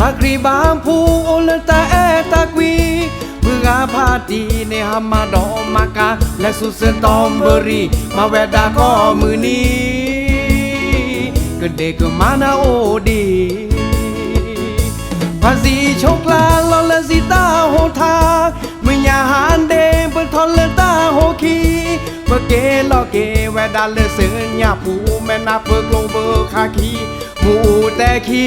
มาครีบามพูโอเลตาเอตากวีเมืออาพาดีในฮามาดอมากาและสุเซนตอมเบอรี่มาแวดดาข้อมือนี้ก็เด็กมานาโอดีภาษีโชคลาลอลสิตาโหทาเมึงอยาหานเดมเปิดทอนเลตาโหคีเมื่อเกลอเกแวดาเลเสือยาปูแม่นาเปิดโกลเบอร์คาคีหมูแต่คี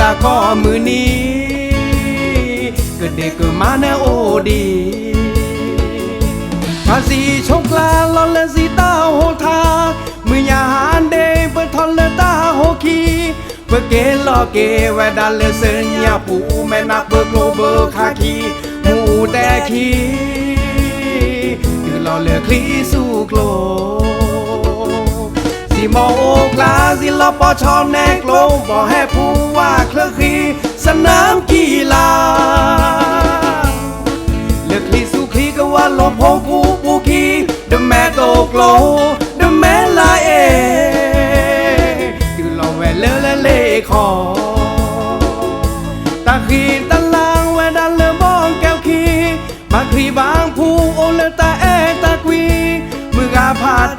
ดาข้อมือนี้ก็เด็กก็มาแนโอดีภาษีโชคลาลอเลสิตาโหทามือยาหานเดเปิดทอนเลตาโหคีเพื่อเกลอเกวดาเลเซนยาปูแม่นักเบอร์โกลเบอร์คาคีหมูแต่คี คือรอเลือคลีสู่โกลสิมองโอกลาสิลอปอชอแนกโลบอกให้ผู้ว่าเครือคลีสนามกีฬาเลือกคลีสู่คลีก็ว่าลมพงกูปูคีเดแม่โตโกลเดแม่ลาเอคือลอแวเลเลเลคอ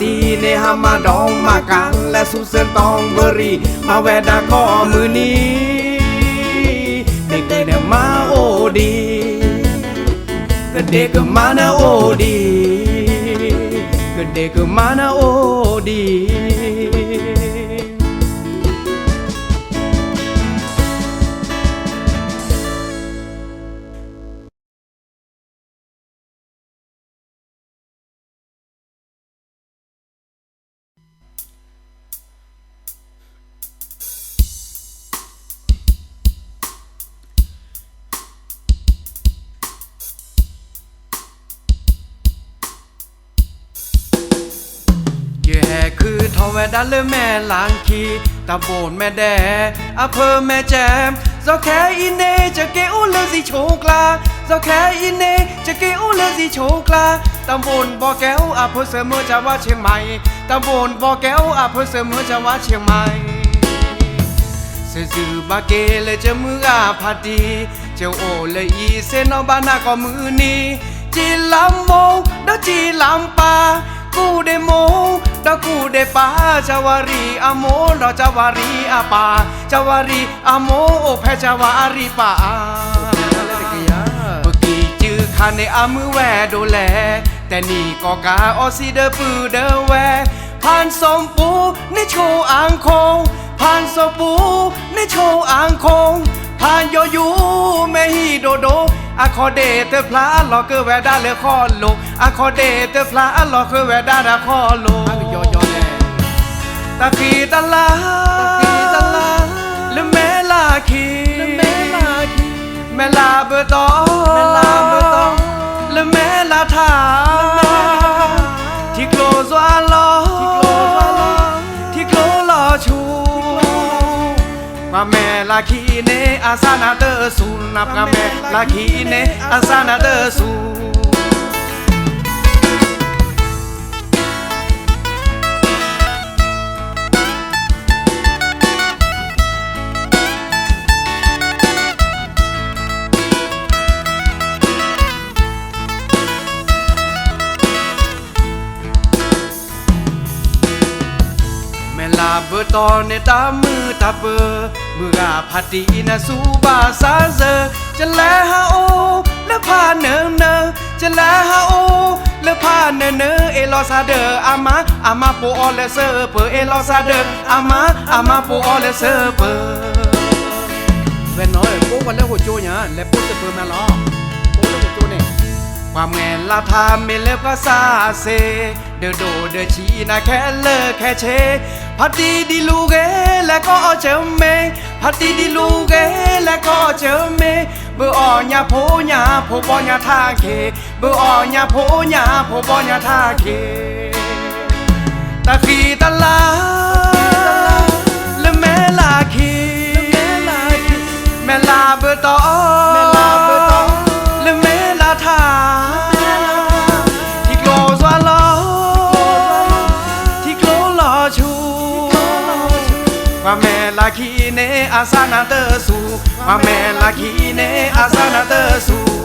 ตีในฮามาดองมากังและสุเซนตองเบอรี่ มาแวดาข้อมือนี้เด็กๆเนี่ยมาโอดีก็เด็กก็มานะโอดีก็เด็กก็มานะโอดี คือทอแวดันเลยแม่ลางคีตาโบนแม่แดอำเภอแม่แจมเจ้าแค่อินเนจะเกอุเลสิโชกลาเจ้าแค่อินเนจะเกอุเลสิโชกลาตำบลบ่อแก้วอำเภอเสมอจังหวัดเชียงใหม่ตำบลบ่อแก้วอำเภอเสมอจังหวัดเชียงใหม่เสือสือบาเกเลยจะมืออาพาดีเจ้าโอเลยอีเซนอบานาก็มือนี้จีลำโมดาจีลำปากูเดโม ดากูเดปาจาวารีอโมดาจาวารีอาปาจาวารีอโมโอแพจาวารีปาเมื่อกี้จื้อคันในอามือแวดูแล แต่นี่ก็กาออซีเดอปือเดอแวผ่านสมปูในโชว์อ่างคผ่านสมปูในโชว์อ่างค อะคอเดเตอร์พลาหลอกเกอแวดาเลคอโลอะคอเดเตอร์พลาหลอกเกอแวดาดาคอโลยอยอแน่ตะกีตะลาตะกีตะลาและแม่ลาคีแม่ลาคีแม่ลาเบอร์ตอแม่ลาเบอร์ตอและแม่ลาทา แม่ลาคีเนอา ม่ลาเนอาซานาเตอร์สูแม่ลาเบอร์ตอนในตามือตาเบอร์เมืออพัดดีนะสูบาซาเซอจะแลฮาโอและพาเนอเนอจะแลฮาโอและพาเนอเนอเอลอซาเดออามาอามาโปออเลเซอร์เปอเอลอซาเดออามาอามาโปออเลเซอร์เปอ Về nói bố còn lấy hồ chô nhá, lấy bố từ phương mà lo Bố lấy hồ chô này ความแงนลาทาไม่เลิกก็ซาเซ เดอโดเดอชีนะแค่เลิกแค่เช พัดดีดีลูกเอและก็เจอเมพัดดีดีลูกเอและก็เจอเมเบออ่อญาโพญาโพบอญาทาเค เบออ่อญาโพญาโพบอญาทาเคตะขีตะลาและแม่ลาคีแม่ลาเบอร์ตอแม่ลาเบอ Và mẹ là khi nê asana tơ su Và mẹ là khi nê asana tơ su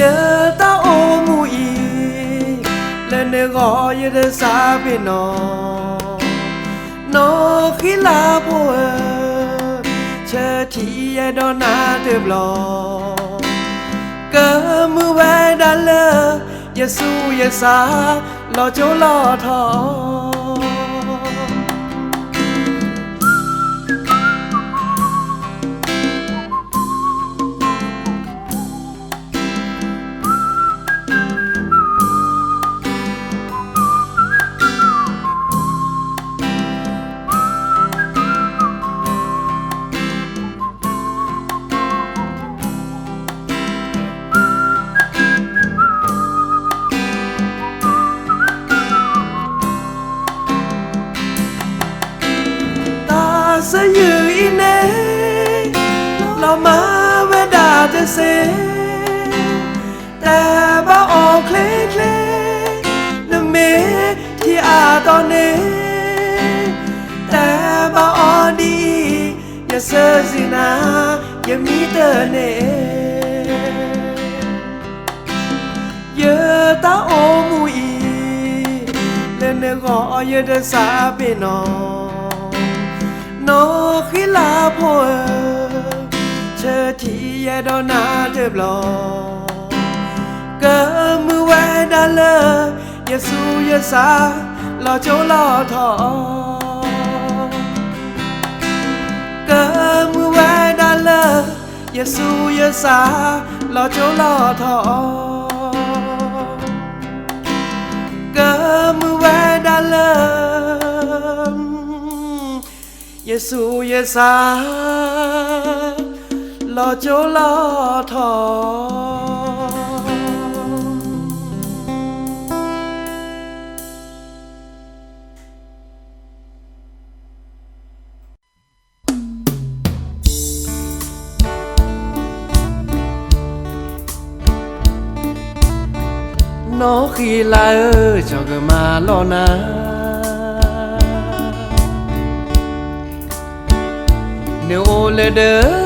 ยตาโอมูอีและเนื้อกอยเดสาเปนนอนอขีลาพวเชอทียดอนาเทบลอเกมือแวดันเลยเยซูเยสาลอโจลอทอง đà te se ta ba o kle kle na me thì à to ne ta ba o đi ya sơ zina ya mi te ne ya ta o mu i le ne go ya de sa pe no nó khi la po chờ thì 제 일어나 들러 cơm quê đã lơ giờ su giờ xa lo chỗ lo thọ. Cơm quê đã lơ giờ su giờ xa lo chỗ lo thọ. Cơm quê đã lơ giờ su giờ xa là chỗ lá thọ. Nó khi là ơ cho gờ mà lo na. Nếu ô lê đỡ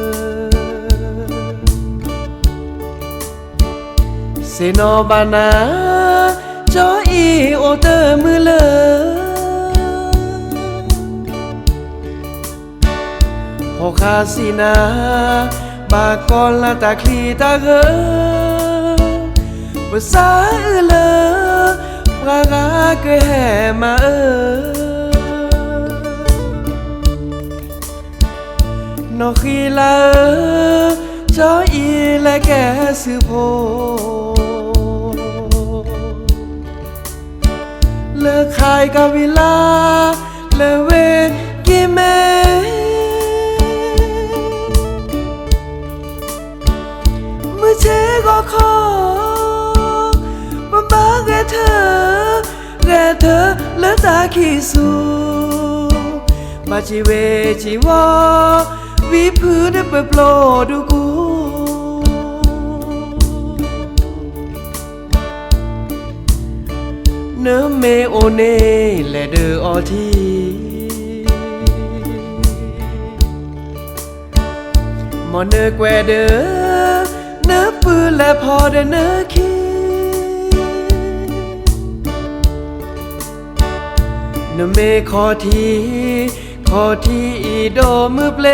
เสนโบานาจออีโอเตอร์มือเลอพอคาสินาบากกอนละตาคลีตาเกอภาษาอือเลอพรากาเกแห่มาเออนอคีลาเออ เจ้าอีและแกสือโพเลิกขายกาวิลาเลเวกิเมมือเชก็ขอมาบ้าแกเธอแกเธอและตาขี้สูมาชีเวชีวอวิพื้นได้เปิดโปรดูกู เนื้อเมโอเน่และเดออทีมอเนอแกวเดอเนื้อปืนและพอเดเนื้อคีเนื้อเมคอทีคอทีอีโดมือเปล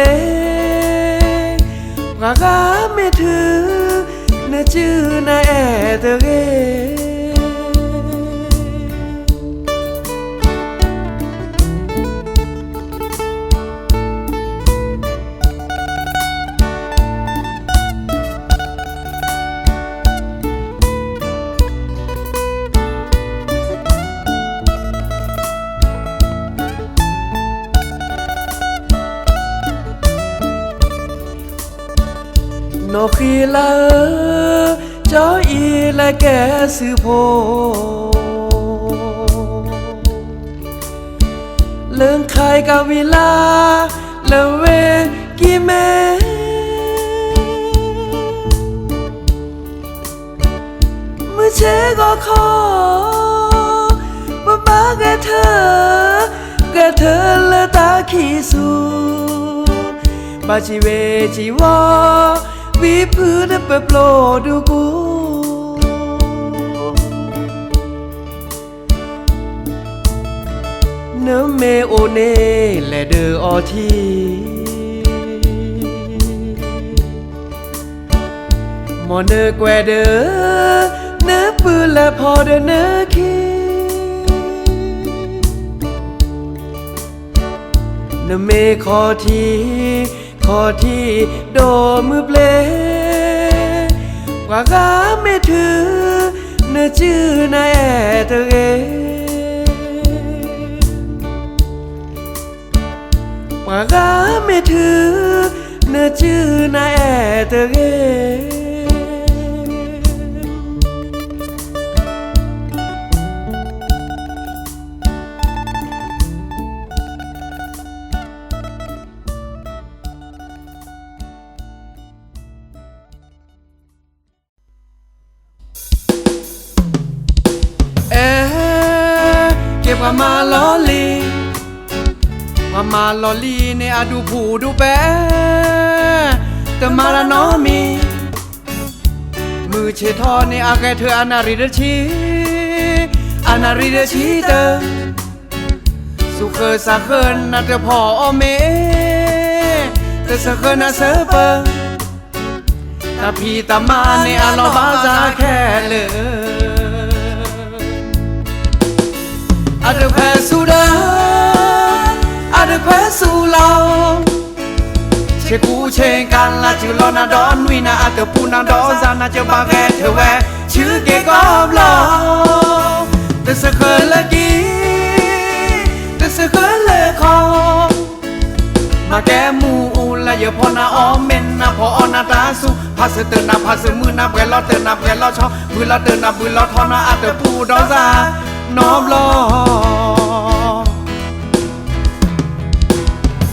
กากาเม่ถือเนื้อจื้อนาแอเธอเก อคีลาจออีและแกซื้อโพเลิงคายกาวิลาเลเวกีเมมือเชก็ขอบ่บากะเธอกะเธอละตาขี้สูบาชีเวชีวา วีพื้นเปโปรดูกูเนื้อเมโอเน่และเดอออทีมอเนอแกวเดอเนื้อปืนและพอเดอเนื้อคีเนื้อเมคอที พอที่โดมือเปลกว่าก้าไม่ถือเนื้อชื่อนายแอเธอเองกว่าก้าไม่ถือเนื้อชื่อนายแอเธอเอง ว่ามาลอลีว่ามาลอลีในอาดูผูดูแปะแต่มาละน้อมี มือเชทอในอาแกเธออนาริเดชีอนาริเดชีเตอสุเคอสาเคินนาเตอพออเมแต่สาเคินนาเซเปอตาพีตามาในอลอบาซาแค่เลย อาเดแควสูดาอาเดแควสูลาเชกูเชงกันละจือลอนาดอนวินาอาเตปูนาดอซานาเจบาแกเธอแวชื่อเกกอบลอแต่สะเคยละกีแต่สะเคยละคอมาแกมูละอย่าพอนาออมเมนนะพออนาตาสุพาสเตอร์นาพาสมือนาแกลอเตอร์นาแกลอชอมือละเตอร์นามือละทอนาอาเตปูดอซา น้อมรอ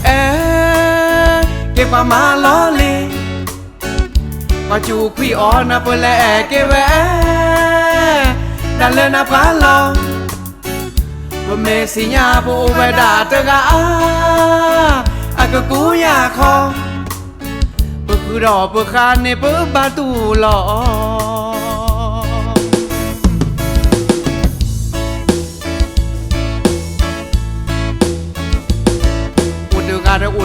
เอ๊เก็บมามาล้อลีมาจูคุยอ๋อนะเปลแลเกแวดันเลนะพาลองบ่เมสิญาบ่เวดาตะกะอาอะก็กูยากขอบ่คือดอกบ่คานในเปิ้บาตูหลอ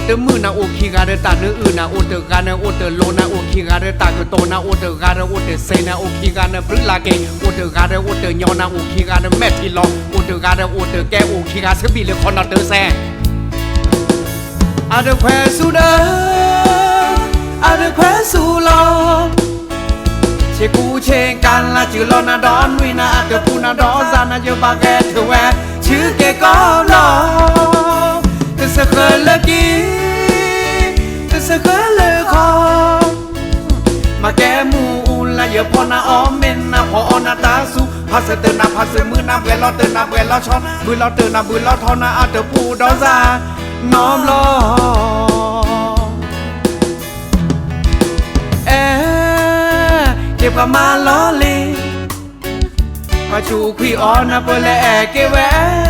ตกาเรโอเตมือนาโอคีกาเรตาเนอื่นนาโอเตกาเนโอเตโลนาโอคีกาเรตากโตนาโอเตกาเรโอเตเซนาโอคีกาเนปริลาเกโอเตกาเรโอเตญอนาโอคีกาเนแมททีลอโอเตกาเรโอเตแกโอคีกาสบิเลคอนนาเตแซอาเดแควสุดาอาเดแควสุลอเชกูเชงกันละจือลอนาดอนวินาอาเตปูนาดอซานาเยบาแกเทแวชื่อเกก็ลอ te se khale ki te se khale kho ma ke mu la ye pho na o men na pho na ta su ha se te na pha se mu na bwe lo te na bwe lo chon bu lo te na bu lo tho na a te pu do za nom lo เอ๊ะเก็บกับมาล้อเลีมาจูคุยออนนะเปลอเกแวดันเลนาลอเปเมสิญาโบเวดาเตกะอาอะก็กูอยากขอเปคือดอกเปคาในเปบาตูหลอเพื่อคือรออคานในเพื่อบาตูหลอเพื่อคื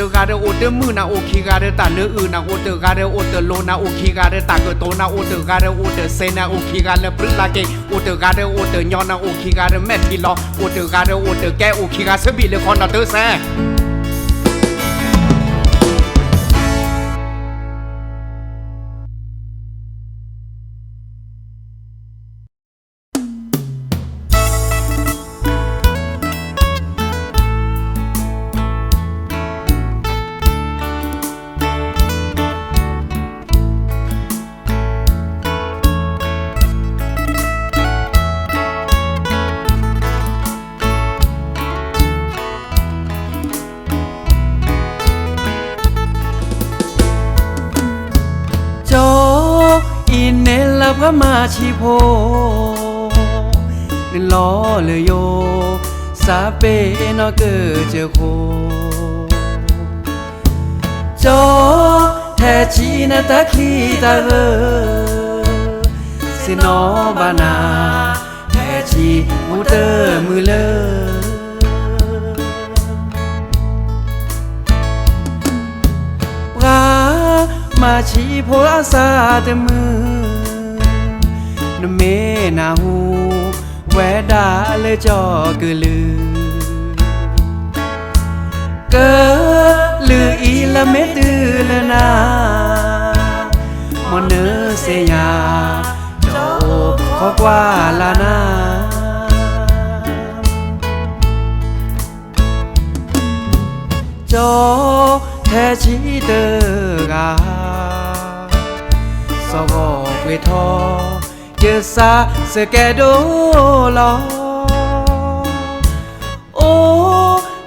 ตกาเดโอเตมือนาโอคีกาเดตาเนื้ออื่นนาโอเตกาเดโอเตโลนาโอคีกาเดตาเกโตนาโอเตกาเดโอเตเซนาโอคีกาเลปริลาเกโอเตกาเดโอเตยอนาโอคีกาเดแมทีลอโอเตกาเดโอเตแกโอคีกาเซบิเลคอนนาเตอร์แซ ลพมาชิโพนล้อเลยโยซาเปนอเกอเจโคโจแทชีนาตะคีตาเรสินอบานาแทชีมูเตอมือเลอพระมาชีโพอาสาเตมือ นเมนาหูแวดาเลยจอเกลือเกลืออีละเมตือละนามอนเนเสยาโจขอกว่าลานาจอแท้ชีเตอกาสวอกเวทอ เจอซาสแกโดลอโอ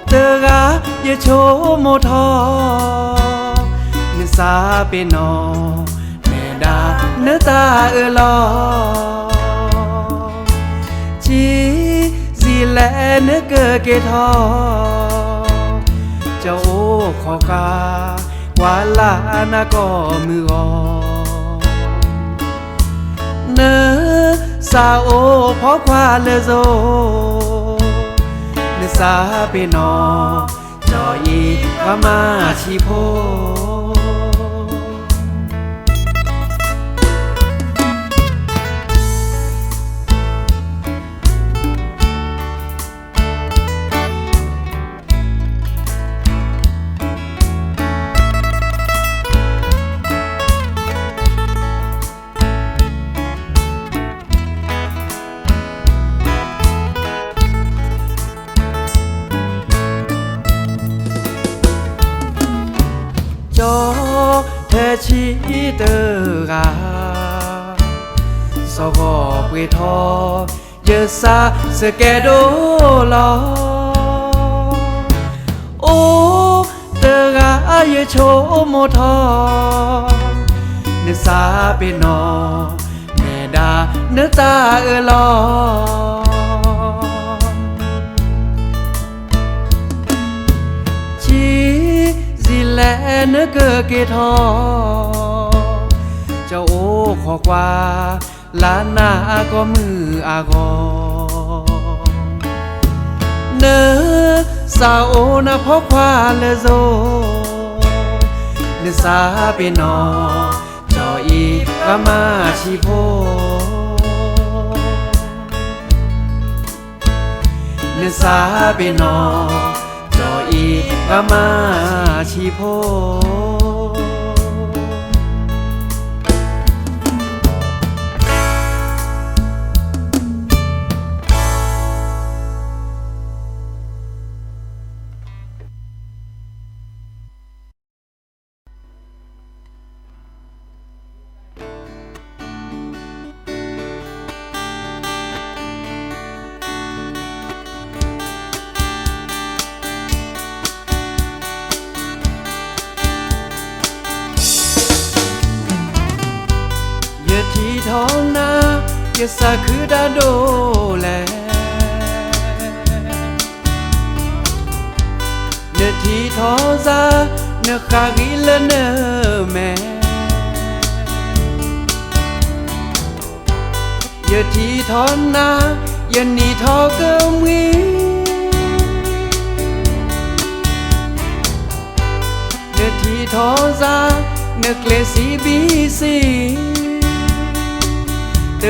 เตกาเยโชโมทอนิสาเปนอเนดาเนตาเอลอจีสีแลเนเกอเกทอเจ้าโอ้ขอกาวาลานาก็มืออ เนอสาโอพอควาเลโซเนสาเปนอจออีพามาชีโพ ชีเตอร์กาสกอปเวทอเยอซาสแกโดลอโอเตอร์กาเยโชโมทอเนซาเปนอแม่ดาเนตาเอลอ นเกอเกทอ เจ้าโอ้ขอกว่าล้านหน้าก็มืออากอเนอสาวโอนะพอควาเลโซเนสาเปนอจออีกามาชิโพเนสาเปนอ ออีกามาชิโพ อย่าสาคือดาโดแลเนื้อทีท้อซาเนื้อขากิเลเนื้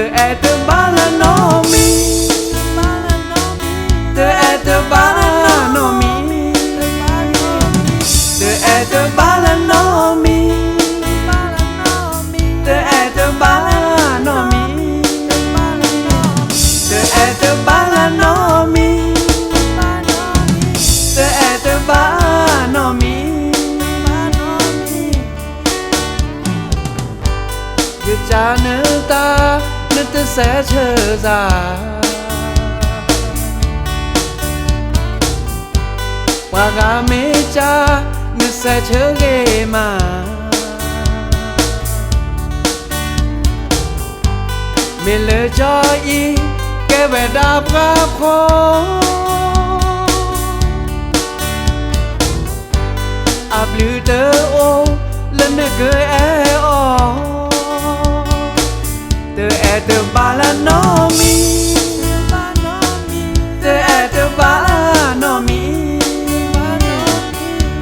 อแม่อ sẽ trở ra Waga mecha như sẽ trở ghê mà. Mình lỡ cho y, kẻ vẻ đạp gặp khó Áp lưu tớ ô lần nữa cười em. Tơ e tơ ba la no mi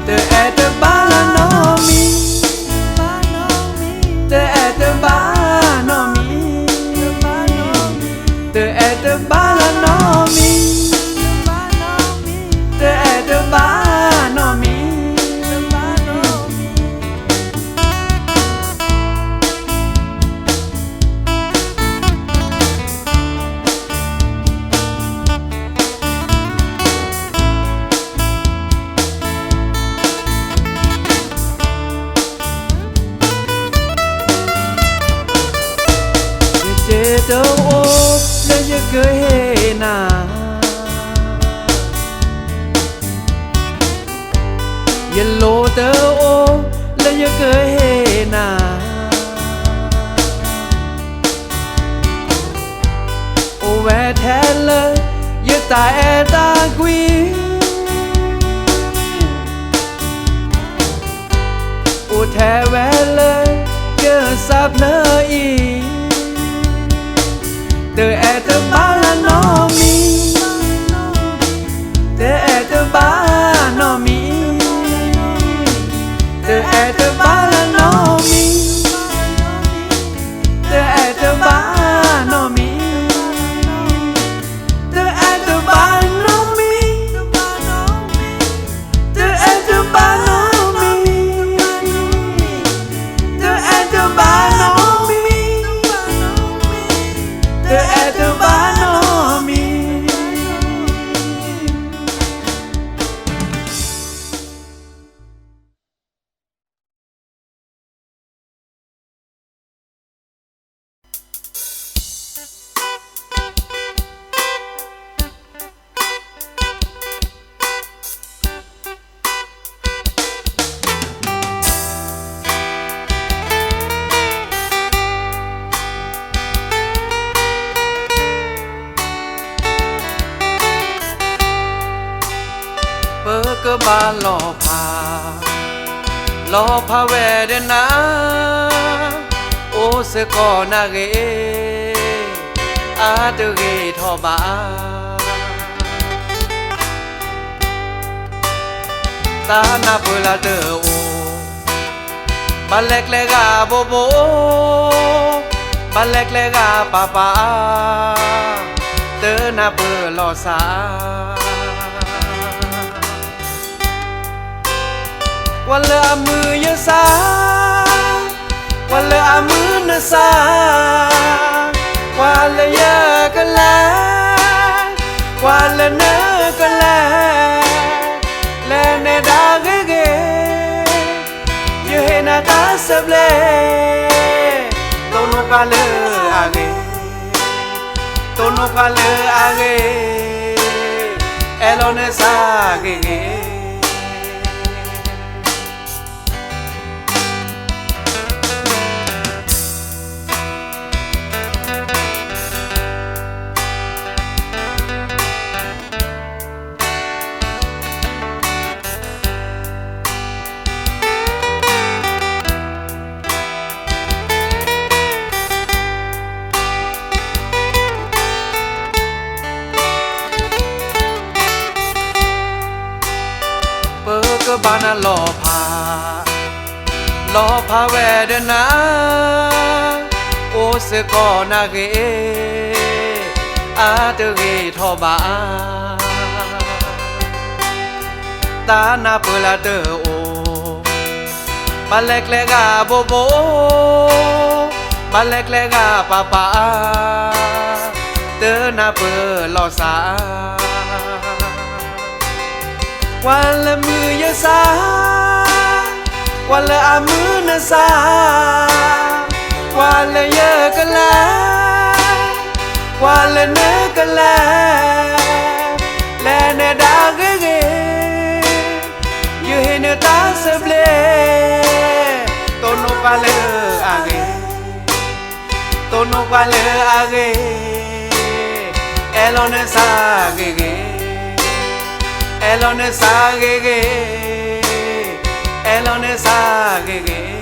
tơ e tơ ba 나 옐로 더오 레여 그헤나 오웨 텔러 예타에 다귀 오테웨러 예삽너이 như sắp nơi ý นาโอเสกอนาเกอาเดเกทอมาตานาเปลาเดโอบัลเล็กเลกาโบโบบัลเล็กเลกาปาปาเตอนาเปลอสา วันละเนกะลาและเนดาเกเกยเฮนาตาสเบลโตโนกาเลอาเก tono kale age elone sage ge เกอนาเกอาเตเกทอบาตานาเปลาเตโอบาเล็กเลกาโบโบบาเล็กเลกาปาปาเตนาเปลอสาวันละมือยะสาวันละอามือนะสา วันละเยอะกันลาวันละเนกันลาและเนดาเกเกยูเฮเนตาสเบลโตโนกาเลอาเกโตโนกาเลอาเกเอลอนซาเกเก elone sagege elone sagege